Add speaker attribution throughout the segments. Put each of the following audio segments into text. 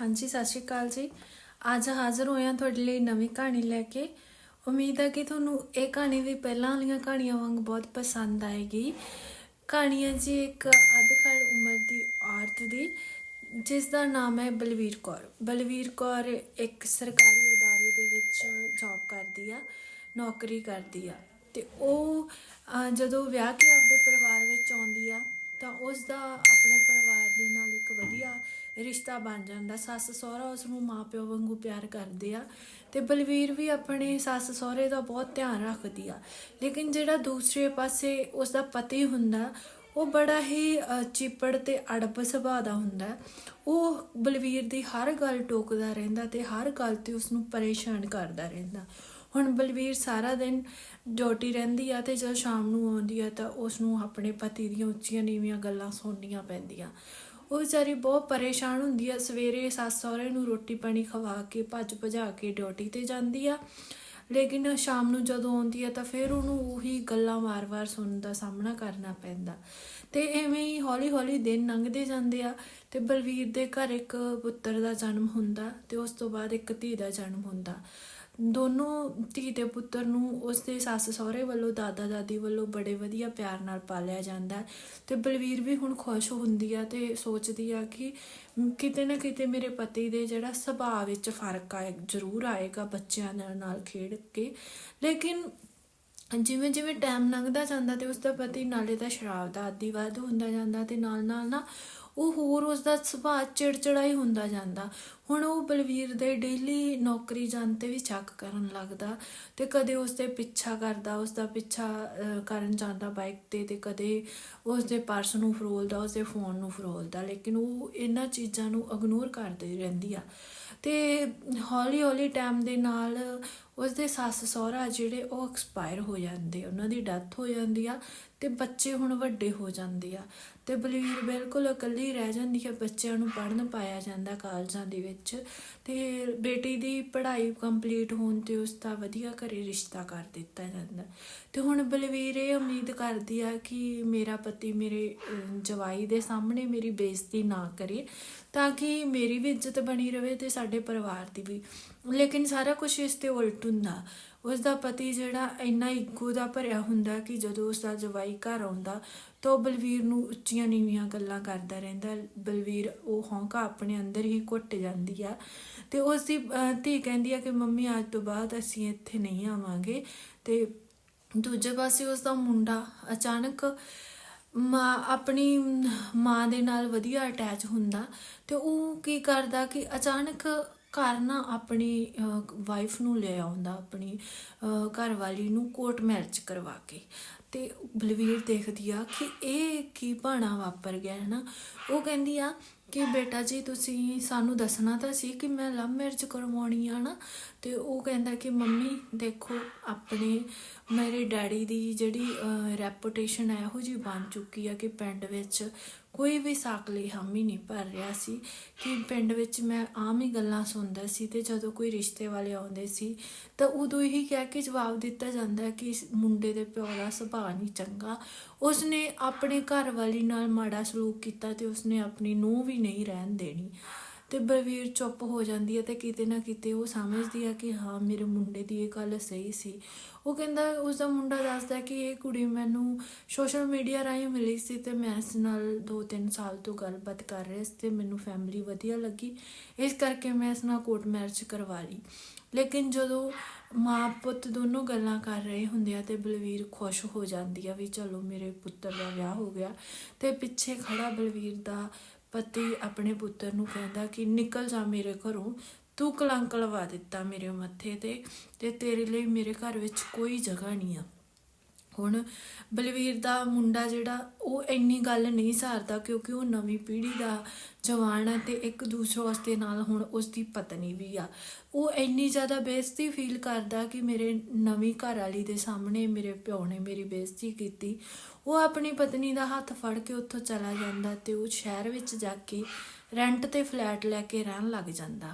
Speaker 1: ਹਾਂਜੀ, ਸਤਿ ਸ਼੍ਰੀ ਅਕਾਲ ਜੀ। ਅੱਜ ਹਾਜ਼ਰ ਹੋਏ ਹਾਂ ਤੁਹਾਡੇ ਲਈ ਨਵੀਂ ਕਹਾਣੀ ਲੈ ਕੇ। ਉਮੀਦ ਹੈ ਕਿ ਤੁਹਾਨੂੰ ਇਹ ਕਹਾਣੀ ਵੀ ਪਹਿਲਾਂ ਵਾਲੀਆਂ ਕਹਾਣੀਆਂ ਵਾਂਗ ਬਹੁਤ ਪਸੰਦ ਆਏਗੀ। ਕਹਾਣੀ ਹੈ ਜੀ ਇੱਕ ਅੱਧਖੜ ਉਮਰ ਦੀ ਔਰਤ ਦੀ, ਜਿਸ ਦਾ ਨਾਮ ਹੈ ਬਲਵੀਰ ਕੌਰ। ਬਲਵੀਰ ਕੌਰ ਇੱਕ ਸਰਕਾਰੀ ਅਦਾਰੇ ਦੇ ਵਿੱਚ ਜੌਬ ਕਰਦੀ ਆ, ਨੌਕਰੀ ਕਰਦੀ ਆ। ਤੇ ਉਹ ਜਦੋਂ ਵਿਆਹ ਕੇ ਆਪਦੇ ਪਰਿਵਾਰ ਵਿੱਚ ਆਉਂਦੀ ਆ ਤਾਂ ਉਸ ਦਾ ਆਪਣੇ ਪਰਿਵਾਰ ਦੇ ਨਾਲ ਇੱਕ ਵਧੀਆ ਰਿਸ਼ਤਾ ਬਣ ਜਾਂਦਾ। ਸੱਸ ਸਹੁਰਾ ਉਸ ਨੂੰ ਮਾਪਿਓ ਵਾਂਗੂ ਪਿਆਰ ਕਰਦੇ ਆ ਤੇ ਬਲਵੀਰ ਵੀ ਆਪਣੇ ਸੱਸ ਸਹੁਰੇ ਦਾ ਬਹੁਤ ਧਿਆਨ ਰੱਖਦੀ ਆ। ਲੇਕਿਨ ਜਿਹੜਾ ਦੂਸਰੇ ਪਾਸੇ ਉਸ ਦਾ ਪਤੀ ਹੁੰਦਾ ਉਹ ਬੜਾ ਹੀ ਅ, ਚਿੱਪੜ ਤੇ ਅੜਬ ਸੁਭਾਅ ਦਾ ਹੁੰਦਾ। ਉਹ ਬਲਵੀਰ ਦੀ ਹਰ ਗੱਲ ਟੋਕਦਾ ਰਹਿੰਦਾ ਤੇ ਹਰ ਗੱਲ ਤੇ ਉਸ ਨੂੰ ਪਰੇਸ਼ਾਨ ਕਰਦਾ ਰਹਿੰਦਾ। ਹੁਣ ਬਲਵੀਰ ਸਾਰਾ ਦਿਨ ਡਿਊਟੀ ਰਹਿੰਦੀ ਆ ਤੇ ਜਦੋਂ ਸ਼ਾਮ ਨੂੰ ਆਉਂਦੀ ਆ ਤਾਂ ਉਸ ਨੂੰ ਆਪਣੇ ਪਤੀ ਦੀਆਂ ਉੱਚੀਆਂ ਨੀਵੀਆਂ ਗੱਲਾਂ ਸੁਣਨੀਆਂ ਪੈਂਦੀਆਂ। ਉਹ ਵਿਚਾਰੀ ਬਹੁਤ ਪਰੇਸ਼ਾਨ ਹੁੰਦੀ ਆ, ਸਵੇਰੇ ਸੱਸ ਸਹੁਰੇ ਨੂੰ ਰੋਟੀ ਪਾਣੀ ਖਵਾ ਕੇ, ਭੱਜ ਭਜਾ ਕੇ ਡਿਊਟੀ ਤੇ ਜਾਂਦੀ ਆ। ਲੇਕਿਨ ਸ਼ਾਮ ਨੂੰ ਜਦੋਂ ਆਉਂਦੀ ਆ ਤਾਂ ਫਿਰ ਉਹਨੂੰ ਉਹੀ ਗੱਲਾਂ ਵਾਰ-ਵਾਰ ਸੁਣਨ ਦਾ ਸਾਹਮਣਾ ਕਰਨਾ ਪੈਂਦਾ। ਤੇ ਐਵੇਂ ਹੀ ਹੌਲੀ-ਹੌਲੀ ਦਿਨ ਲੰਘਦੇ ਜਾਂਦੇ ਆ ਤੇ ਬਲਵੀਰ ਦੇ ਘਰ ਇੱਕ ਪੁੱਤਰ ਦਾ ਜਨਮ ਹੁੰਦਾ ਤੇ ਉਸ ਤੋਂ ਬਾਅਦ ਇੱਕ ਧੀ ਦਾ ਜਨਮ ਹੁੰਦਾ। ਦੋਨੋਂ ਧੀ ਤੇ ਪੁੱਤਰ ਨੂੰ ਉਸਦੇ ਸੱਸ ਸਹੁਰੇ ਵੱਲੋਂ, ਦਾਦਾ ਦਾਦੀ ਵੱਲੋਂ ਬੜੇ ਵਧੀਆ ਪਿਆਰ ਨਾਲ ਪਾਲਿਆ ਜਾਂਦਾ ਹੈ ਤੇ ਬਲਵੀਰ ਵੀ ਹੁਣ ਖੁਸ਼ ਹੁੰਦੀ ਆ ਤੇ ਸੋਚਦੀ ਆ ਕਿ ਕਿਤੇ ਨਾ ਕਿਤੇ ਮੇਰੇ ਪਤੀ ਦੇ ਜਿਹੜਾ ਸੁਭਾਅ ਵਿੱਚ ਫ਼ਰਕ ਆਏ ਜ਼ਰੂਰ ਆਏਗਾ ਬੱਚਿਆਂ ਦੇ ਨਾਲ ਖੇਡ ਕੇ। ਲੇਕਿਨ ਜਿਵੇਂ ਜਿਵੇਂ ਟਾਈਮ ਲੰਘਦਾ ਜਾਂਦਾ ਤੇ ਉਸ ਦਾ ਪਤੀ ਨਾਲੇ ਤਾਂ ਸ਼ਰਾਬ ਦਾ ਆਦੀ ਵੱਧ ਹੁੰਦਾ ਜਾਂਦਾ ਤੇ ਨਾਲ ਨਾਲ ਨਾ ਉਹ ਹੋਰ ਉਸ ਦਾ ਸੁਭਾਅ ਚਿੜਚਿੜਾ ਹੀ ਹੁੰਦਾ ਜਾਂਦਾ। ਹੁਣ ਉਹ ਬਲਵੀਰ ਦੇ ਡੇਲੀ ਨੌਕਰੀ ਜਾਣ ਤੇ ਵੀ ਚੱਕ ਕਰਨ ਲੱਗਦਾ ਤੇ ਕਦੇ ਉਸ ਦੇ ਪਿੱਛਾ ਕਰਦਾ ਉਸ ਦਾ ਪਿੱਛਾ ਕਰਨ ਜਾਂਦਾ ਬਾਈਕ ਤੇ ਤੇ ਕਦੇ ਉਸ ਦੇ ਪਰਸ ਨੂੰ ਫਰੋਲਦਾ ਉਸ ਦੇ ਫੋਨ ਨੂੰ ਫਰੋਲਦਾ, ਲੇਕਿਨ ਉਹ ਇਹਨਾਂ ਚੀਜ਼ਾਂ ਨੂੰ ਇਗਨੋਰ ਕਰਦੀ ਰਹਿੰਦੀ ਆ। ਤੇ ਹੌਲੀ ਹੌਲੀ ਟਾਈਮ ਦੇ ਨਾਲ ਉਸਦੇ ਸੱਸ ਸਹੁਰਾ ਜਿਹੜੇ ਉਹ ਐਕਸਪਾਇਰ ਹੋ ਜਾਂਦੇ, ਉਹਨਾਂ ਦੀ ਡੈਥ ਹੋ ਜਾਂਦੀ ਆ ਤੇ ਬੱਚੇ ਹੁਣ ਵੱਡੇ ਹੋ ਜਾਂਦੇ ਆ ਤੇ ਬਲਵੀਰ ਬਿਲਕੁਲ ਇਕੱਲੀ ਰਹਿ ਜਾਂਦੀ ਹੈ ਬੱਚਿਆਂ ਨੂੰ ਪੜ੍ਹਨ ਪਾਇਆ ਜਾਂਦਾ ਕਾਲਜਾਂ ਦੇ ਵਿੱਚ ਤੇ ਬੇਟੀ ਦੀ ਪੜ੍ਹਾਈ ਕੰਪਲੀਟ ਹੋਣ ਤੇ ਉਸ ਦਾ ਵਧੀਆ ਘਰੇ ਰਿਸ਼ਤਾ ਕਰ ਦਿੱਤਾ ਜਾਂਦਾ। ਤੇ ਹੁਣ ਬਲਵੀਰ ਇਹ ਉਮੀਦ ਕਰਦੀ ਆ ਕਿ ਮੇਰਾ ਪਤੀ ਮੇਰੇ ਜਵਾਈ ਦੇ ਸਾਹਮਣੇ ਮੇਰੀ ਬੇਇੱਜ਼ਤੀ ਨਾ ਕਰੇ ਤਾਂ ਕਿ ਮੇਰੀ ਵੀ ਇੱਜ਼ਤ ਬਣੀ ਰਵੇ ਤੇ ਸਾਡੇ ਪਰਿਵਾਰ ਦੀ ਵੀ। ਲੇਕਿਨ ਸਾਰਾ ਕੁਝ ਇਸ ਤੇ ਉਲਟ ਹੁੰਦਾ ਉਸ ਦਾ ਪਤੀ ਜਿਹੜਾ ਇੰਨਾ ਇੱਗੋ ਦਾ ਭਰਿਆ ਹੁੰਦਾ ਕਿ ਜਦੋਂ ਉਸ ਦਾ ਜਵਾਈ ਘਰ ਆਉਂਦਾ ਤਾਂ ਉਹ ਬਲਵੀਰ ਨੂੰ ਉੱਚੀਆਂ ਨੀਵੀਆਂ ਗੱਲਾਂ ਕਰਦਾ ਰਹਿੰਦਾ। ਬਲਵੀਰ ਉਹ ਹੌਂਕਾ ਆਪਣੇ ਅੰਦਰ ਹੀ ਘੁੱਟ ਜਾਂਦੀ ਆ ਤੇ ਉਸ ਦੀ ਧੀ ਕਹਿੰਦੀ ਆ ਕਿ ਮੰਮੀ ਅੱਜ ਤੋਂ ਬਾਅਦ ਅਸੀਂ ਇੱਥੇ ਨਹੀਂ ਆਵਾਂਗੇ। ਤੇ ਦੂਜੇ ਪਾਸੇ ਉਸ ਦਾ ਮੁੰਡਾ ਅਚਾਨਕ ਮਾਂ, ਆਪਣੀ ਮਾਂ ਦੇ ਨਾਲ ਵਧੀਆ ਅਟੈਚ ਹੁੰਦਾ ਤੇ ਉਹ ਕੀ ਕਰਦਾ ਕਿ ਅਚਾਨਕ ਘਰ ਨਾ ਆਪਣੀ ਵਾਈਫ ਨੂੰ ਲੈ ਆਉਂਦਾ, ਆਪਣੀ ਘਰ ਵਾਲੀ ਨੂੰ ਕੋਰਟ ਮੈਰਿਜ ਕਰਵਾ ਕੇ। ਤੇ ਬਲਵੀਰ ਦੇਖਦੀ ਆ ਕਿ ਇਹ ਕੀ ਭਾਣਾ ਵਾਪਰ ਗਿਆ ਹੈ ਨਾ ਉਹ ਕਹਿੰਦੀ ਆ ਕਿ ਬੇਟਾ ਜੀ, ਤੁਸੀਂ ਸਾਨੂੰ ਦੱਸਣਾ ਤਾਂ ਸੀ ਕਿ ਮੈਂ ਲਵ ਮੈਰਿਜ ਕਰਵਾਉਣੀ ਆ ਨਾ ਤੇ ਉਹ ਕਹਿੰਦਾ ਕਿ ਮੰਮੀ, ਦੇਖੋ, ਆਪਣੇ ਮੇਰੇ ਡੈਡੀ ਦੀ ਜਿਹੜੀ ਰੈਪੂਟੇਸ਼ਨ ਹੈ ਇਹੋ ਜੀ ਬਣ ਚੁੱਕੀ ਆ ਕਿ ਪਿੰਡ ਵਿੱਚ ਕੋਈ ਵੀ ਸਾਕ ਲਈ ਹਾਮੀ ਨਹੀਂ ਭਰ ਰਿਹਾ ਸੀ ਕਿ ਪਿੰਡ ਵਿੱਚ ਮੈਂ ਆਮ ਹੀ ਗੱਲਾਂ ਸੁਣਦਾ ਸੀ ਤੇ ਜਦੋਂ ਕੋਈ ਰਿਸ਼ਤੇ ਵਾਲੇ ਆਉਂਦੇ ਸੀ ਤਾਂ ਉਦੋਂ ਹੀ ਕਹਿ ਕੇ ਜਵਾਬ ਦਿੱਤਾ ਜਾਂਦਾ ਕਿ ਇਸ ਮੁੰਡੇ ਦੇ ਪਿਓ ਦਾ ਸੁਭਾਅ ਨਹੀਂ ਚੰਗਾ। ਉਸਨੇ ਆਪਣੇ ਘਰ ਵਾਲੀ ਨਾਲ ਮਾੜਾ ਸਲੂਕ ਕੀਤਾ ਤੇ ਉਸਨੇ ਆਪਣੀ ਨੂੰਹ ਵੀ ਨਹੀਂ ਰਹਿਣ ਦੇਣੀ। ਤੇ ਬਲਵੀਰ ਚੁੱਪ ਹੋ ਜਾਂਦੀ ਹੈ ਤੇ ਕਿਤੇ ਨਾ ਕਿਤੇ ਉਹ ਸਮਝਦੀ ਹੈ ਕਿ ਹਾਂ, ਮੇਰੇ ਮੁੰਡੇ ਦੀ ਇਹ ਗੱਲ ਸਹੀ ਸੀ। ਉਹ ਕਹਿੰਦਾ ਉਸ ਦਾ ਮੁੰਡਾ ਦੱਸਦਾ ਕਿ ਇਹ ਕੁੜੀ ਮੈਨੂੰ ਸੋਸ਼ਲ ਮੀਡੀਆ ਰਾਹੀਂ ਮਿਲੀ ਸੀ ਤੇ ਮੈਂ ਇਸ ਨਾਲ 2-3 ਸਾਲ ਤੋਂ ਗੱਲਬਾਤ ਕਰ ਰਿਹਾ ਸੀ ਤੇ ਮੈਨੂੰ ਫੈਮਿਲੀ ਵਧੀਆ ਲੱਗੀ। ਇਸ ਕਰਕੇ ਮੈਂ ਇਸ ਨਾਲ ਕੋਰਟ ਮੈਰਿਜ ਕਰਵਾ ਲਈ। ਲੇਕਿਨ ਜਦੋਂ ਮਾਂ ਪੁੱਤ ਦੋਨੋਂ ਗੱਲਾਂ ਕਰ ਰਹੇ ਹੁੰਦੇ ਆ ਤੇ ਬਲਵੀਰ ਖੁਸ਼ ਹੋ ਜਾਂਦੀ ਆ ਵੀ ਚਲੋ ਮੇਰੇ ਪੁੱਤਰ ਦਾ ਵਿਆਹ ਹੋ ਗਿਆ ਤੇ ਪਿੱਛੇ ਖੜਾ ਬਲਵੀਰ ਦਾ ਪਤੀ ਆਪਣੇ ਪੁੱਤਰ ਨੂੰ ਕਹਿੰਦਾ ਕਿ ਨਿਕਲ ਜਾ ਮੇਰੇ ਘਰੋਂ, ਤੂੰ ਕਲੰਕ ਲਵਾ ਦਿੱਤਾ ਮੇਰੇ ਮੱਥੇ ਤੇ ਤੇ ਤੇਰੇ ਲਈ ਮੇਰੇ ਘਰ ਵਿੱਚ ਕੋਈ ਜਗ੍ਹਾ ਨਹੀਂ ਆ। ਹੁਣ ਬਲਵੀਰ ਦਾ ਮੁੰਡਾ ਜਿਹੜਾ, ਉਹ ਇੰਨੀ ਗੱਲ ਨਹੀਂ ਸਹਾਰਦਾ ਕਿਉਂਕਿ ਉਹ ਨਵੀਂ ਪੀੜ੍ਹੀ ਦਾ ਜਵਾਨ ਹੈ ਤੇ ਇੱਕ ਦੂਸਰੇ ਉਸਦੇ ਨਾਲ ਹੁਣ ਉਸ ਦੀ ਪਤਨੀ ਵੀ ਆ। ਉਹ ਇੰਨੀ ਜ਼ਿਆਦਾ ਬੇਇੱਜ਼ਤੀ ਫੀਲ ਕਰਦਾ ਕਿ ਮੇਰੇ ਨਵੀਂ ਘਰ ਵਾਲੀ ਦੇ ਸਾਹਮਣੇ ਮੇਰੇ ਪਿਓ ਨੇ ਮੇਰੀ ਬੇਇੱਜ਼ਤੀ ਕੀਤੀ। ਉਹ ਆਪਣੀ ਪਤਨੀ ਦਾ ਹੱਥ ਫੜ ਕੇ ਉੱਥੋਂ ਚਲਾ ਜਾਂਦਾ ਤੇ ਉਹ ਸ਼ਹਿਰ ਵਿੱਚ ਜਾ ਕੇ ਰੈਂਟ ਤੇ ਫਲੈਟ ਲੈ ਕੇ ਰਹਿਣ ਲੱਗ ਜਾਂਦਾ।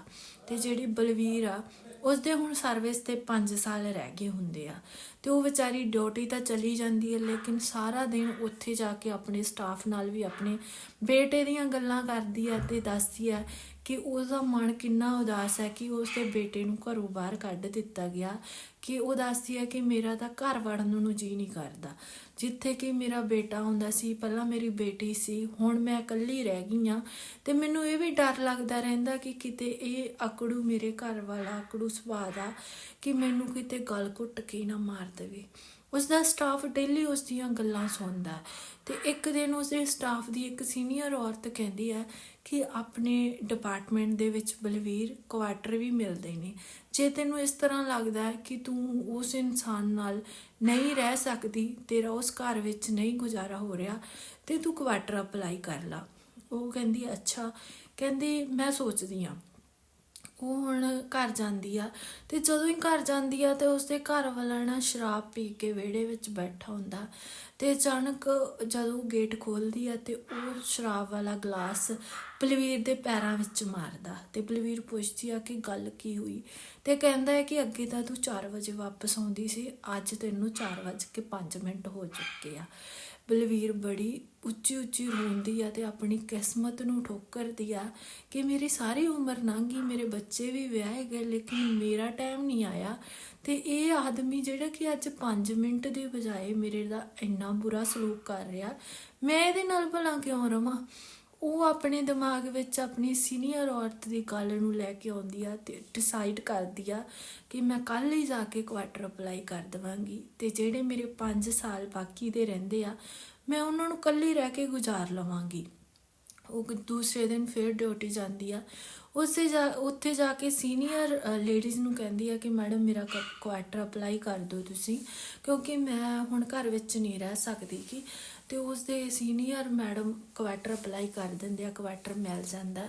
Speaker 1: ਤੇ ਜਿਹੜੀ ਬਲਵੀਰ ਆ ਉਸਦੇ ਹੁਣ ਸਰਵਿਸ ਤੇ 5 ਸਾਲ ਰਹਿ ਗਏ ਹੁੰਦੇ ਆ। ਤੇ ਉਹ ਵਿਚਾਰੀ ਡਿਊਟੀ ਤਾਂ ਚਲੀ ਜਾਂਦੀ ਹੈ, ਲੇਕਿਨ ਸਾਰਾ ਦਿਨ ਉੱਥੇ ਜਾ ਕੇ ਆਪਣੇ ਸਟਾਫ ਨਾਲ ਵੀ ਆਪਣੇ ਬੇਟੇ ਦੀਆਂ ਗੱਲਾਂ ਕਰਦੀ ਆ ਤੇ ਦੱਸਦੀ ਆ ਕਿ ਉਹਦਾ ਮਨ ਕਿੰਨਾ ਉਦਾਸ ਹੈ ਕਿ ਉਸਦੇ ਬੇਟੇ ਨੂੰ ਘਰੋਂ ਬਾਹਰ ਕੱਢ ਦਿੱਤਾ ਗਿਆ, ਕਿ ਉਹ ਦੱਸਦੀ ਹੈ ਕਿ ਮੇਰਾ ਤਾਂ ਘਰ ਵੜਨ ਨੂੰ ਜੀ ਨਹੀਂ ਕਰਦਾ। ਜਿੱਥੇ ਕਿ ਮੇਰਾ ਬੇਟਾ ਹੁੰਦਾ ਸੀ, ਪਹਿਲਾਂ ਮੇਰੀ ਬੇਟੀ ਸੀ, ਹੁਣ ਮੈਂ ਇਕੱਲੀ ਰਹਿ ਗਈ ਆ ਤੇ ਮੈਨੂੰ ਇਹ ਵੀ ਡਰ ਲੱਗਦਾ ਰਹਿੰਦਾ ਕਿ ਕਿਤੇ ਇਹ ਅਕੜੂ ਮੇਰੇ ਘਰ ਵਾਲਾ ਅਕੜੂ ਸੁਭਾਅ ਦਾ ਕਿ ਮੈਨੂੰ ਕਿਤੇ ਗਲ ਘੁੱਟ ਕੇ ਨਾ ਮਾਰ ਦੇਵੇ। ਉਸ ਦਾ ਸਟਾਫ ਡੇਲੀ ਉਸ ਦੀਆਂ ਗੱਲਾਂ ਸੁਣਦਾ ਹੈ। ਤੇ ਇੱਕ ਦਿਨ ਉਸਦੇ ਸਟਾਫ ਦੀ ਇੱਕ ਸੀਨੀਅਰ ਔਰਤ ਕਹਿੰਦੀ ਹੈ ਕਿ ਆਪਣੇ ਡਿਪਾਰਟਮੈਂਟ ਦੇ ਵਿੱਚ ਬਲਵੀਰ ਕੁਆਟਰ ਵੀ ਮਿਲਦੇ ਨੇ। ਜੇ ਤੈਨੂੰ ਇਸ ਤਰ੍ਹਾਂ ਲੱਗਦਾ ਹੈ ਕਿ ਤੂੰ ਉਸ ਇਨਸਾਨ ਨਾਲ ਨਹੀਂ ਰਹਿ ਸਕਦੀ, ਤੇਰਾ ਉਸ ਘਰ ਵਿੱਚ ਨਹੀਂ ਗੁਜ਼ਾਰਾ ਹੋ ਰਿਹਾ, ਤੇ ਤੂੰ ਕੁਆਟਰ ਅਪਲਾਈ ਕਰ ਲਾ। ਉਹ ਕਹਿੰਦੀ, ਅੱਛਾ। ਕਹਿੰਦੀ, ਮੈਂ ਸੋਚਦੀ ਆ ਉਹ ਹੁਣ ਘਰ ਜਾਂਦੀ ਆ। ਤੇ ਜਦੋਂ ਹੀ ਘਰ ਜਾਂਦੀ ਆ ਤੇ ਉਸਦੇ ਘਰ ਵਾਲਾ ਨਾ ਸ਼ਰਾਬ ਪੀ ਕੇ ਵਿਹੜੇ ਵਿੱਚ ਬੈਠਾ ਹੁੰਦਾ। ਤੇ ਅਚਾਨਕ ਜਦੋਂ ਗੇਟ ਖੋਲਦੀ ਆ ਤੇ ਉਹ ਸ਼ਰਾਬ ਵਾਲਾ ਗਲਾਸ ਬਲਵੀਰ ਦੇ ਪੈਰਾਂ ਵਿੱਚ ਮਾਰਦਾ। ਤੇ ਬਲਵੀਰ ਪੁੱਛਦੀ ਆ ਕਿ ਗੱਲ ਕੀ ਹੋਈ? ਤੇ ਕਹਿੰਦਾ ਹੈ ਕਿ ਅੱਗੇ ਤਾਂ ਤੂੰ 4 ਵਜੇ ਵਾਪਸ ਆਉਂਦੀ ਸੀ, ਅੱਜ ਤੈਨੂੰ 4:05 ਮਿੰਟ ਹੋ ਚੁੱਕੇ ਆ। ਬਲਵੀਰ ਬੜੀ ਉੱਚੀ ਉੱਚੀ ਰੋਂਦੀ ਆ ਤੇ ਆਪਣੀ ਕਿਸਮਤ ਨੂੰ ਠੋਕਰਦੀ ਆ ਕਿ ਮੇਰੀ ਸਾਰੀ ਉਮਰ ਲੰਘ ਗਈ ਮੇਰੇ ਬੱਚੇ ਵੀ ਵਿਆਹੇ ਗਏ, ਲੇਕਿਨ ਮੇਰਾ ਟਾਈਮ ਨਹੀਂ ਆਇਆ। ਤੇ ਇਹ ਆਦਮੀ ਜਿਹੜਾ ਕਿ ਅੱਜ 5 ਮਿੰਟ ਦੇ ਬਜਾਏ ਮੇਰੇ ਦਾ ਇੰਨਾ ਬੁਰਾ ਸਲੂਕ ਕਰ ਰਿਹਾ, ਮੈਂ ਇਹਦੇ ਨਾਲ ਭਲਾ ਕਿਉਂ ਰਵਾਂ? ਉਹ ਆਪਣੇ ਦਿਮਾਗ ਵਿੱਚ ਆਪਣੀ ਸੀਨੀਅਰ ਔਰਤ ਦੀ ਗੱਲ ਨੂੰ ਲੈ ਕੇ ਆਉਂਦੀ ਆ ਤੇ ਡਿਸਾਈਡ ਕਰਦੀ ਆ ਕਿ ਮੈਂ ਕੱਲ ਹੀ ਜਾ ਕੇ ਕੁਆਟਰ ਅਪਲਾਈ ਕਰ ਦਵਾਂਗੀ। ਤੇ ਜਿਹੜੇ ਮੇਰੇ 5 ਸਾਲ ਬਾਕੀ ਦੇ ਰਹਿੰਦੇ ਆ, ਮੈਂ ਉਹਨਾਂ ਨੂੰ ਕੱਲੀ ਰਹਿ ਕੇ ਗੁਜ਼ਾਰ ਲਵਾਂਗੀ। ਉਹ ਦੂਸਰੇ ਦਿਨ ਫਿਰ ਡਿਊਟੀ ਜਾਂਦੀ ਆ। ਉਸੇ ਜਾ, ਉੱਥੇ ਜਾ ਕੇ ਸੀਨੀਅਰ ਲੇਡੀਜ਼ ਨੂੰ ਕਹਿੰਦੀ ਆ ਕਿ ਮੈਡਮ, ਮੇਰਾ ਕੁਆਟਰ ਅਪਲਾਈ ਕਰ ਦਿਓ ਤੁਸੀਂ, ਕਿਉਂਕਿ ਮੈਂ ਹੁਣ ਘਰ ਵਿੱਚ ਨਹੀਂ ਰਹਿ ਸਕਦੀ ਕਿ ਤੇ ਉਸ ਦੇ ਸੀਨੀਅਰ ਮੈਡਮ ਕੁਆਟਰ ਅਪਲਾਈ ਕਰ ਦਿੰਦੇ ਆ, ਕੁਆਟਰ ਮਿਲ ਜਾਂਦਾ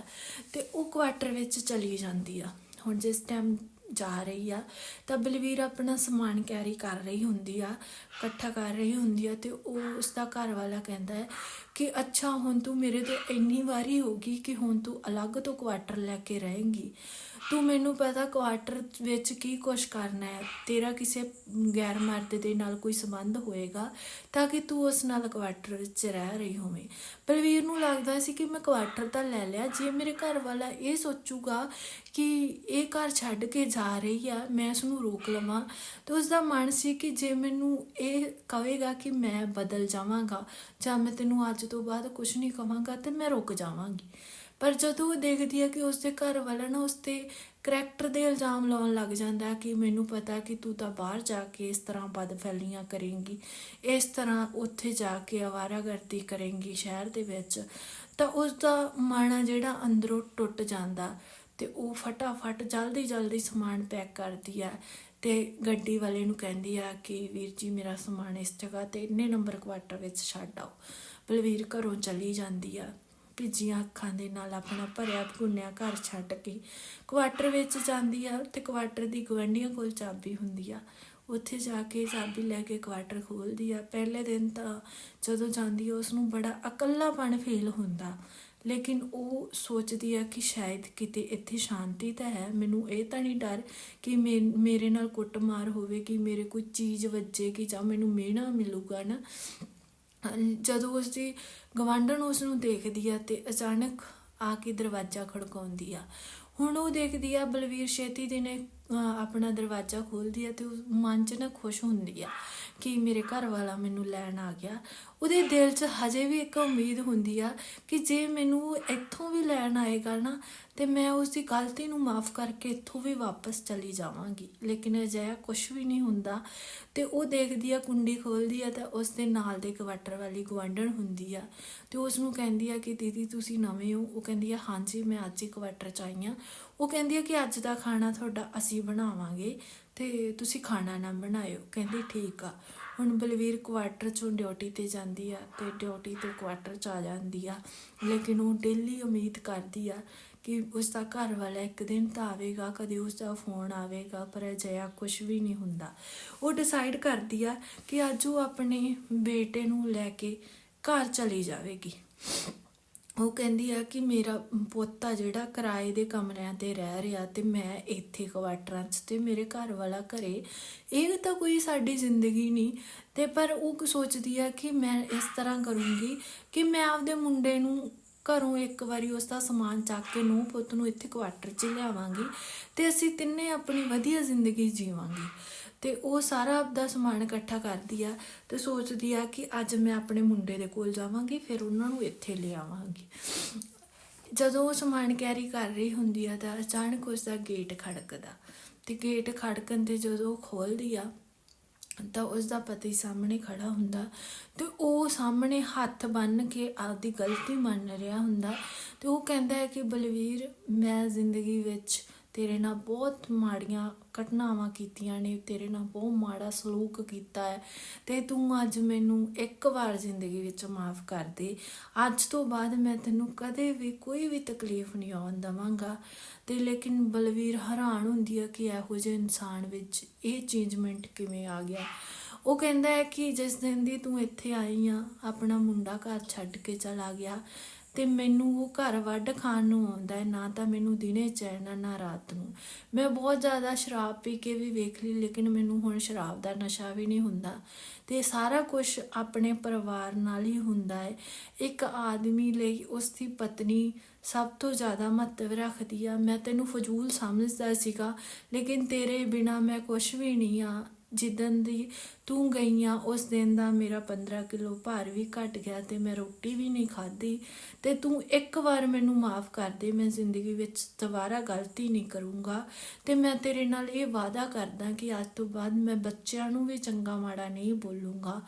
Speaker 1: ਤੇ ਉਹ ਕੁਆਟਰ ਵਿੱਚ ਚਲੀ ਜਾਂਦੀ ਆ। ਹੁਣ ਜਿਸ ਟਾਈਮ ਜਾ ਰਹੀ ਆ, ਤਾਂ ਬਲਵੀਰ ਆਪਣਾ ਸਮਾਨ ਕੈਰੀ ਕਰ ਰਹੀ ਹੁੰਦੀ ਆ, ਇਕੱਠਾ ਕਰ ਰਹੀ ਹੁੰਦੀ ਆ ਤੇ ਉਹ ਉਸ ਦਾ ਘਰ ਵਾਲਾ ਕਹਿੰਦਾ ਹੈ ਕਿ ਅੱਛਾ, ਹੁਣ ਤੂੰ ਮੇਰੇ ਤੇ ਇੰਨੀ ਵਾਰੀ ਹੋ ਗਈ ਕਿ ਹੁਣ ਤੂੰ ਅਲੱਗ ਤੋਂ ਕੁਆਟਰ ਲੈ ਕੇ ਰਹੇਂਗੀ। ਤੂੰ ਮੈਨੂੰ ਪਤਾ ਕੁਆਟਰ ਵਿੱਚ ਕੀ ਕੁਛ ਕਰਨਾ ਹੈ, ਤੇਰਾ ਕਿਸੇ ਗੈਰ ਮਰਦ ਦੇ ਨਾਲ ਕੋਈ ਸੰਬੰਧ ਹੋਏਗਾ ਤਾਂ ਕਿ ਤੂੰ ਉਸ ਨਾਲ ਕੁਆਟਰ ਵਿੱਚ ਰਹਿ ਰਹੀ ਹੋਵੇਂ। ਬਲਵੀਰ ਨੂੰ ਲੱਗਦਾ ਸੀ ਕਿ ਮੈਂ ਕੁਆਟਰ ਤਾਂ ਲੈ ਲਿਆ, ਜੇ ਮੇਰੇ ਘਰ ਵਾਲਾ ਇਹ ਸੋਚੂਗਾ ਕਿ ਇਹ ਘਰ ਛੱਡ ਕੇ ਜਾ ਰਹੀ ਆ, ਮੈਂ ਉਸ ਨੂੰ ਰੋਕ ਲਵਾਂ। ਤਾਂ ਉਸ ਦਾ ਮਨ ਸੀ ਕਿ ਜੇ ਮੈਨੂੰ ਇਹ ਕਹੇਗਾ ਕਿ ਮੈਂ ਬਦਲ ਜਾਵਾਂਗਾ ਜਾਂ ਮੈਂ ਤੈਨੂੰ ਅੱਜ ਤੋਂ ਬਾਅਦ ਕੁਝ ਨਹੀਂ ਕਵਾਂਗਾ ਤੇ ਮੈਂ ਰੁਕ ਜਾਵਾਂਗੀ। ਪਰ ਜਦੋਂ ਉਹ ਦੇਖਦੀ ਹੈ ਕਿ ਉਸਦੇ ਘਰ ਵਾਲਾ ਨਾ ਉਸਤੇ ਕਰੈਕਟਰ ਦੇ ਇਲਜ਼ਾਮ ਲਾਉਣ ਲੱਗ ਜਾਂਦਾ ਕਿ ਮੈਨੂੰ ਪਤਾ ਕਿ ਤੂੰ ਤਾਂ ਬਾਹਰ ਜਾ ਕੇ ਇਸ ਤਰ੍ਹਾਂ ਬਦਫੈਲੀਆਂ ਕਰੇਂਗੀ, ਇਸ ਤਰ੍ਹਾਂ ਉੱਥੇ ਜਾ ਕੇ ਆਵਾਰਾਗਰਦੀ ਕਰੇਂਗੀ ਸ਼ਹਿਰ ਦੇ ਵਿੱਚ, ਤਾਂ ਉਸ ਦਾ ਮਨ ਆ ਜਿਹੜਾ ਅੰਦਰੋਂ ਟੁੱਟ ਜਾਂਦਾ। ਤੇ ਉਹ ਫਟਾਫਟ ਜਲਦੀ ਜਲਦੀ ਸਮਾਨ ਪੈਕ ਕਰਦੀ ਆ ਤੇ ਗੱਡੀ ਵਾਲੇ ਨੂੰ ਕਹਿੰਦੀ ਆ ਕਿ ਵੀਰ ਜੀ ਮੇਰਾ ਸਮਾਨ ਇਸ ਜਗ੍ਹਾ ਤੇ ਇੰਨੇ ਨੰਬਰ ਕੁਆਟਰ ਵਿੱਚ ਛੱਡ ਆਓ। ਬਲਵੀਰ ਘਰੋਂ ਚਲੀ ਜਾਂਦੀ ਆ। ਭਿੱਜੀਆਂ ਅੱਖਾਂ ਦੇ ਨਾਲ ਆਪਣਾ ਭਰਿਆ ਭੁੰਨਿਆ ਘਰ ਛੱਡ ਕੇ ਕੁਆਟਰ ਵਿੱਚ ਜਾਂਦੀ ਆ ਤੇ ਕੁਆਟਰ ਦੀ ਗਵੰਡੀਆਂ ਕੋਲ ਚਾਬੀ ਹੁੰਦੀ ਆ। ਉੱਥੇ ਜਾ ਕੇ ਚਾਬੀ ਲੈ ਕੇ ਕੁਆਟਰ ਖੋਲਦੀ ਆ। ਪਹਿਲੇ ਦਿਨ ਤਾਂ ਜਦੋਂ ਜਾਂਦੀ ਆ ਉਸ ਨੂੰ ਬੜਾ ਇਕੱਲਾਪਣ ਫੀਲ ਹੁੰਦਾ। ਲੇਕਿਨ ਉਹ ਸੋਚਦੀ ਆ ਕਿ ਸ਼ਾਇਦ ਕਿਤੇ ਇੱਥੇ ਸ਼ਾਂਤੀ ਤਾਂ ਹੈ। ਮੈਨੂੰ ਇਹ ਤਾਂ ਨਹੀਂ ਡਰ ਕਿ ਮੇ- ਮੇਰੇ ਨਾਲ ਕੁੱਟਮਾਰ ਹੋਵੇਗੀ ਮੇਰੇ ਕੋਈ ਚੀਜ਼ ਵੱਜੇਗੀ ਜਾਂ ਮੈਨੂੰ ਮਿਹਣਾ ਮਿਲੂਗਾ ਨਾ। ਜਦੋਂ ਉਸ ਦੀ ਗਵਾਂਢਣ ਉਸ ਨੂੰ ਦੇਖਦੀ ਆ ਤੇ ਅਚਾਨਕ ਆ ਕੇ ਦਰਵਾਜ਼ਾ ਖੜਕਾਉਂਦੀ ਆ। ਹੁਣ ਉਹ ਦੇਖਦੀ ਆ, ਬਲਵੀਰ ਛੇਤੀ ਦੇ ਨੇ ਆਪਣਾ ਦਰਵਾਜ਼ਾ ਖੋਲਦੀ ਆ ਤੇ ਉਹ ਮਨ 'ਚ ਨਾ ਖੁਸ਼ ਹੁੰਦੀ ਆ। ਕਿ ਮੇਰੇ ਘਰ ਵਾਲਾ ਮੈਨੂੰ ਲੈਣ ਆ ਗਿਆ। ਉਹਦੇ ਦਿਲ 'ਚ ਹਜੇ ਵੀ ਇੱਕ ਉਮੀਦ ਹੁੰਦੀ ਆ ਕਿ ਜੇ ਮੈਨੂੰ ਇੱਥੋਂ ਵੀ ਲੈਣ ਆਏਗਾ ਨਾ, ਤੇ ਮੈਂ ਉਸ ਦੀ ਗਲਤੀ ਨੂੰ ਮਾਫ ਕਰਕੇ ਇੱਥੋਂ ਵੀ ਵਾਪਸ ਚਲੀ ਜਾਵਾਂਗੀ। ਲੇਕਿਨ ਅਜਿਹਾ ਕੁਝ ਵੀ ਨਹੀਂ ਹੁੰਦਾ ਤੇ ਉਹ ਦੇਖਦੀ ਆ, ਕੁੰਡੀ ਖੋਲਦੀ ਆ ਤਾਂ ਉਸ ਦੇ ਨਾਲ ਦੇ ਕਵਾਟਰ ਵਾਲੀ ਗਵਾਂਢਣ ਹੁੰਦੀ ਆ ਤੇ ਉਸ ਨੂੰ ਕਹਿੰਦੀ ਆ ਕਿ ਦੀਦੀ ਤੁਸੀਂ ਨਵੇਂ ਹੋ। ਉਹ ਕਹਿੰਦੀ ਆ, ਹਾਂਜੀ, ਮੈਂ ਅੱਜ ਹੀ ਕੁਆਟਰ ਚ ਆਈ ਆ ਉਹ ਕਹਿੰਦੀ ਆ ਕਿ ਅੱਜ ਦਾ ਖਾਣਾ ਤੁਹਾਡਾ ਅਸੀਂ ਬਣਾਵਾਂਗੇ। ਤੇ ਤੁਸੀਂ ਖਾਣਾ ਨਾ ਬਣਾਇਓ। ਕਹਿੰਦੀ, ਠੀਕ ਆ। ਹੁਣ ਬਲਵੀਰ ਕੁਆਟਰ ਚੋਂ ਡਿਊਟੀ ਤੇ ਜਾਂਦੀ ਆ ਤੇ ਡਿਊਟੀ ਤੋਂ ਕੁਆਟਰ ਚ ਆ ਜਾਂਦੀ ਆ। ਲੇਕਿਨ ਉਹ ਡੇਲੀ ਉਮੀਦ ਕਰਦੀ ਆ ਕਿ ਉਸ ਦਾ ਘਰ ਵਾਲਾ ਇੱਕ ਦਿਨ ਤਾਂ ਆਵੇਗਾ, ਕਦੇ ਉਸ ਦਾ ਫੋਨ ਆਵੇਗਾ, ਪਰ ਅਜਿਹਾ ਕੁਝ ਵੀ ਨਹੀਂ ਹੁੰਦਾ। ਉਹ ਡਿਸਾਈਡ ਕਰਦੀ ਆ ਕਿ ਅੱਜ ਉਹ ਆਪਣੇ ਬੇਟੇ ਨੂੰ ਲੈ ਕੇ ਘਰ ਚਲੀ ਜਾਵੇਗੀ। ਉਹ ਕਹਿੰਦੀ ਆ ਕਿ ਮੇਰਾ ਪੋਤਾ ਜਿਹੜਾ ਕਿਰਾਏ ਦੇ ਕਮਰਿਆਂ ਤੇ ਰਹਿ ਰਿਹਾ ਤੇ ਮੈਂ ਇੱਥੇ ਕੁਆਟਰਾਂ 'ਚ ਤੇ ਮੇਰੇ ਘਰ ਵਾਲਾ ਘਰੇ, ਇਹ ਤਾਂ ਕੋਈ ਸਾਡੀ ਜ਼ਿੰਦਗੀ ਨਹੀਂ। ਤੇ ਪਰ ਉਹ ਸੋਚਦੀ ਆ ਕਿ ਮੈਂ ਇਸ ਤਰ੍ਹਾਂ ਕਰੂੰਗੀ ਕਿ ਮੈਂ ਆਪਦੇ ਮੁੰਡੇ ਨੂੰ ਘਰੋਂ ਇੱਕ ਵਾਰੀ ਉਸ ਦਾ ਸਮਾਨ ਚੱਕ ਕੇ ਨੂੰ ਪੁੱਤ ਨੂੰ ਇੱਥੇ ਕੁਆਟਰ 'ਚ ਲਿਆਵਾਂਗੇ ਤੇ ਅਸੀਂ ਤਿੰਨੇ ਆਪਣੀ ਵਧੀਆ ਜ਼ਿੰਦਗੀ ਜੀਵਾਂਗੇ। ਤੇ ਉਹ ਸਾਰਾ ਆਪਦਾ ਸਮਾਨ ਇਕੱਠਾ ਕਰਦੀ ਆ ਤੇ ਸੋਚਦੀ ਆ ਕਿ ਅੱਜ ਮੈਂ ਆਪਣੇ ਮੁੰਡੇ ਦੇ ਕੋਲ ਜਾਵਾਂਗੀ, ਫਿਰ ਉਹਨਾਂ ਨੂੰ ਇੱਥੇ ਲਿਆਵਾਂਗੀ। ਜਦੋਂ ਉਹ ਸਮਾਨ ਕੈਰੀ ਕਰ ਰਹੀ ਹੁੰਦੀ ਆ ਤਾਂ ਅਚਾਨਕ ਉਸ ਦਾ ਗੇਟ ਖੜਕਦਾ। ਤੇ ਗੇਟ ਖੜਕਣ ਤੇ ਜਦੋਂ ਉਹ ਖੋਲਦੀ ਆ ਤਾਂ ਉਸ ਦਾ ਪਤੀ ਸਾਹਮਣੇ ਖੜਾ ਹੁੰਦਾ ਤੇ ਉਹ ਸਾਹਮਣੇ ਹੱਥ ਬੰਨ ਕੇ ਆਪਦੀ ਗਲਤੀ ਮੰਨ ਰਿਹਾ ਹੁੰਦਾ ਤੇ ਉਹ ਕਹਿੰਦਾ ਹੈ ਕਿ ਬਲਵੀਰ, ਮੈਂ ਜ਼ਿੰਦਗੀ ਵਿੱਚ ਤੇਰੇ ਨਾਲ ਬਹੁਤ ਮਾੜੀਆਂ ਘਟਨਾਵਾਂ ਕੀਤੀਆਂ ਨੇ, ਤੇਰੇ ਨਾਲ ਬਹੁਤ ਮਾੜਾ ਸਲੂਕ ਕੀਤਾ ਹੈ ਤੇ ਤੂੰ ਅੱਜ ਮੈਨੂੰ ਇੱਕ ਵਾਰ ਜ਼ਿੰਦਗੀ ਵਿੱਚ ਮਾਫ ਕਰ ਦੇ। ਅੱਜ ਤੋਂ ਬਾਅਦ ਮੈਂ ਤੈਨੂੰ ਕਦੇ ਵੀ ਕੋਈ ਵੀ ਤਕਲੀਫ ਨਹੀਂ ਆਉਣ ਦਵਾਂਗਾ। ਤੇ ਲੇਕਿਨ ਬਲਵੀਰ ਹੈਰਾਨ ਹੁੰਦੀ ਹੈ ਕਿ ਇਹੋ ਜਿਹੇ ਇਨਸਾਨ ਵਿੱਚ ਇਹ ਚੇਂਜਮੈਂਟ ਕਿਵੇਂ ਆ ਗਿਆ। ਉਹ ਕਹਿੰਦਾ ਹੈ ਕਿ ਜਿਸ ਦਿਨ ਦੀ ਤੂੰ ਇੱਥੇ ਆਈ ਆ, ਆਪਣਾ ਮੁੰਡਾ ਘਰ ਛੱਡ ਕੇ ਚਲਾ ਗਿਆ। ਤੇ ਮੈਨੂੰ ਉਹ ਘਰ ਵੱਢ ਖਾਣ ਨੂੰ ਆਉਂਦਾ ਹੈ, ਨਾ ਤਾਂ ਮੈਨੂੰ ਦਿਨੇ ਚੈਨ, ਨਾ ਰਾਤ ਨੂੰ। ਮੈਂ ਬਹੁਤ ਜ਼ਿਆਦਾ ਸ਼ਰਾਬ ਪੀ ਕੇ ਵੀ ਵੇਖ ਲਈ, ਲੇਕਿਨ ਮੈਨੂੰ ਹੁਣ ਸ਼ਰਾਬ ਦਾ ਨਸ਼ਾ ਵੀ ਨਹੀਂ ਹੁੰਦਾ। ਤੇ ਸਾਰਾ ਕੁਝ ਆਪਣੇ ਪਰਿਵਾਰ ਨਾਲ ਹੀ ਹੁੰਦਾ ਹੈ। ਇੱਕ ਆਦਮੀ ਲਈ ਉਸ ਦੀ ਪਤਨੀ ਸਭ ਤੋਂ ਜ਼ਿਆਦਾ ਮਹੱਤਵ ਰੱਖਦੀ ਆ। ਮੈਂ ਤੈਨੂੰ ਫਜ਼ੂਲ ਸਮਝਦਾ ਸੀਗਾ, ਲੇਕਿਨ ਤੇਰੇ ਬਿਨਾ ਮੈਂ ਕੁਝ ਵੀ ਨਹੀਂ ਆ। ਜਿੱਦਨ ਦੀ ਤੂੰ ਗਈ ਆ ਉਸ ਦਿਨ ਦਾ ਮੇਰਾ 15 ਕਿਲੋ ਭਾਰ ਵੀ ਘਟ ਗਿਆ ਤੇ ਮੈਂ ਰੋਟੀ ਵੀ ਨਹੀਂ ਖਾਧੀ ਤੇ ਤੂੰ ਇੱਕ ਵਾਰ ਮੈਨੂੰ ਮਾਫ ਕਰ ਦੇ, ਮੈਂ ਜ਼ਿੰਦਗੀ ਵਿੱਚ ਦੁਬਾਰਾ ਗਲਤੀ ਨਹੀਂ ਕਰੂੰਗਾ ਤੇ ਮੈਂ ਤੇਰੇ ਨਾਲ ਇਹ ਵਾਅਦਾ ਕਰਦਾ ਕਿ ਅੱਜ ਤੋਂ ਬਾਅਦ ਮੈਂ ਬੱਚਿਆਂ ਨੂੰ ਵੀ ਚੰਗਾ ਮਾੜਾ ਨਹੀਂ ਬੋਲੂੰਗਾ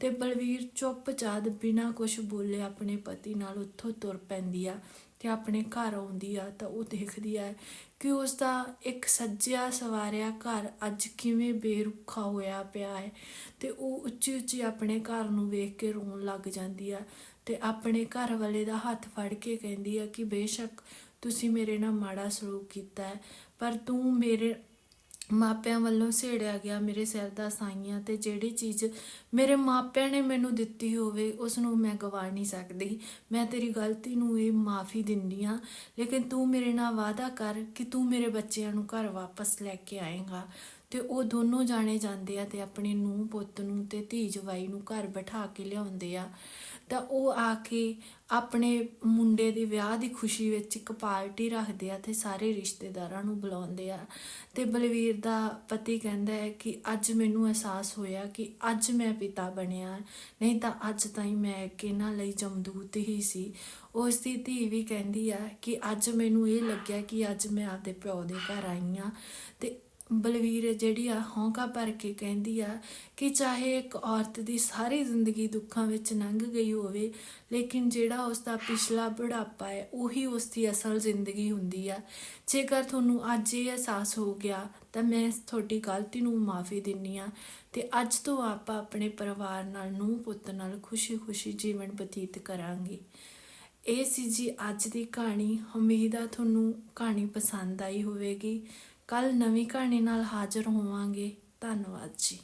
Speaker 1: ਤੇ ਬਲਵੀਰ ਚੁੱਪਚਾਪ ਬਿਨਾਂ ਕੁਝ ਬੋਲੇ ਆਪਣੇ ਪਤੀ ਨਾਲ ਉੱਥੋਂ ਤੁਰ ਪੈਂਦੀ ਆ। ਤੇ ਆਪਣੇ ਘਰ ਆਉਂਦੀ ਆ ਤਾਂ ਉਹ ਦੇਖਦੀ ਆ ਕਿ ਉਸ ਦਾ ਇੱਕ ਸੱਜਿਆ ਸਵਾਰਿਆ ਘਰ ਅੱਜ ਕਿਵੇਂ ਬੇਰੁੱਖਾ ਹੋਇਆ ਪਿਆ ਹੈ ਤੇ ਉਹ ਉੱਚੀ ਉੱਚੀ ਆਪਣੇ ਘਰ ਨੂੰ ਵੇਖ ਕੇ ਰੋਣ ਲੱਗ ਜਾਂਦੀ ਆ ਤੇ ਆਪਣੇ ਘਰ ਵਾਲੇ ਦਾ ਹੱਥ ਫੜ ਕੇ ਕਹਿੰਦੀ ਆ ਕਿ ਬੇਸ਼ੱਕ ਤੁਸੀਂ ਮੇਰੇ ਨਾਲ ਮਾੜਾ ਸਲੂਕ ਕੀਤਾ ਹੈ, ਪਰ ਤੂੰ ਮੇਰੇ ਮਾਪਿਆਂ ਵੱਲੋਂ ਛੇੜਿਆ ਗਿਆ ਮੇਰੇ ਸਿਰ ਦਾ ਸਾਈਆਂ ਤੇ ਜਿਹੜੀ ਚੀਜ਼ ਮੇਰੇ ਮਾਪਿਆਂ ਨੇ ਮੈਨੂੰ ਦਿੱਤੀ ਹੋਵੇ ਉਸ ਨੂੰ ਮੈਂ ਗਵਾ ਨਹੀਂ ਸਕਦੀ। ਮੈਂ ਤੇਰੀ ਗਲਤੀ ਨੂੰ ਇਹ ਮਾਫੀ ਦਿੰਦੀ ਆ ਲੇਕਿਨ ਤੂੰ ਮੇਰੇ ਨਾਲ ਵਾਅਦਾ ਕਰ ਕਿ ਤੂੰ ਮੇਰੇ ਬੱਚਿਆਂ ਨੂੰ ਘਰ ਵਾਪਸ ਲੈ ਕੇ ਆਏਗਾ। ਤੇ ਉਹ ਦੋਨੋਂ ਜਾਣੇ ਜਾਂਦੇ ਆ ਤੇ ਆਪਣੇ ਨੂੰਹ ਪੁੱਤ ਨੂੰ ਤੇ ਧੀ ਜਵਾਈ ਨੂੰ ਘਰ ਬਿਠਾ ਕੇ ਲਿਆਉਂਦੇ ਆ। ਤਾਂ ਉਹ ਆ ਕੇ ਆਪਣੇ ਮੁੰਡੇ ਦੇ ਵਿਆਹ ਦੀ ਖੁਸ਼ੀ ਵਿੱਚ ਇੱਕ ਪਾਰਟੀ ਰੱਖਦੇ ਆ ਤੇ ਸਾਰੇ ਰਿਸ਼ਤੇਦਾਰਾਂ ਨੂੰ ਬੁਲਾਉਂਦੇ ਆ। ਤੇ ਬਲਵੀਰ ਦਾ ਪਤੀ ਕਹਿੰਦਾ ਹੈ ਕਿ ਅੱਜ ਮੈਨੂੰ ਅਹਿਸਾਸ ਹੋਇਆ ਕਿ ਅੱਜ ਮੈਂ ਪਿਤਾ ਬਣਿਆ। ਨਹੀਂ ਤਾਂ ਅੱਜ ਤਾਈਂ ਮੈਂ ਕਿਹਨਾਂ ਲਈ ਜਮਦੂਤ ਹੀ ਸੀ। ਉਸ ਦੀ ਧੀ ਵੀ ਕਹਿੰਦੀ ਆ ਕਿ ਅੱਜ ਮੈਨੂੰ ਇਹ ਲੱਗਿਆ ਕਿ ਅੱਜ ਮੈਂ ਆਪਦੇ ਪਿਓ ਦੇ ਘਰ ਆਈ ਆ ਤੇ ਬਲਵੀਰ ਜਿਹੜੀ ਆ ਹੌਂਕਾ ਭਰ ਕੇ ਕਹਿੰਦੀ ਆ ਕਿ ਚਾਹੇ ਇੱਕ ਔਰਤ ਦੀ ਸਾਰੀ ਜ਼ਿੰਦਗੀ ਦੁੱਖਾਂ ਵਿੱਚ ਲੰਘ ਗਈ ਹੋਵੇ, ਲੇਕਿਨ ਜਿਹੜਾ ਉਸ ਦਾ ਪਿਛਲਾ ਬੁਢਾਪਾ ਹੈ, ਉਹੀ ਉਸ ਦੀ ਅਸਲ ਜ਼ਿੰਦਗੀ ਹੁੰਦੀ ਆ। ਜੇਕਰ ਤੁਹਾਨੂੰ ਅੱਜ ਇਹ ਅਹਿਸਾਸ ਹੋ ਗਿਆ, ਤਾਂ ਮੈਂ ਤੁਹਾਡੀ ਗਲਤੀ ਨੂੰ ਮਾਫੀ ਦਿੰਨੀ ਆ ਤੇ ਅੱਜ ਤੋਂ ਆਪਾਂ ਆਪਣੇ ਪਰਿਵਾਰ ਨਾਲ ਨੂੰ ਪੁੱਤ ਨਾਲ ਖੁਸ਼ੀ-ਖੁਸ਼ੀ ਜੀਵਨ ਬਤੀਤ ਕਰਾਂਗੇ। ਇਹ ਸੀ ਜੀ ਅੱਜ ਦੀ ਕਹਾਣੀ। ਉਮੀਦ ਆ ਤੁਹਾਨੂੰ ਕਹਾਣੀ ਪਸੰਦ ਆਈ ਹੋਵੇਗੀ। ਕੱਲ ਨਵੀਂ ਕਹਾਣੀ ਨਾਲ ਹਾਜ਼ਰ ਹੋਵਾਂਗੇ। ਧੰਨਵਾਦ ਜੀ।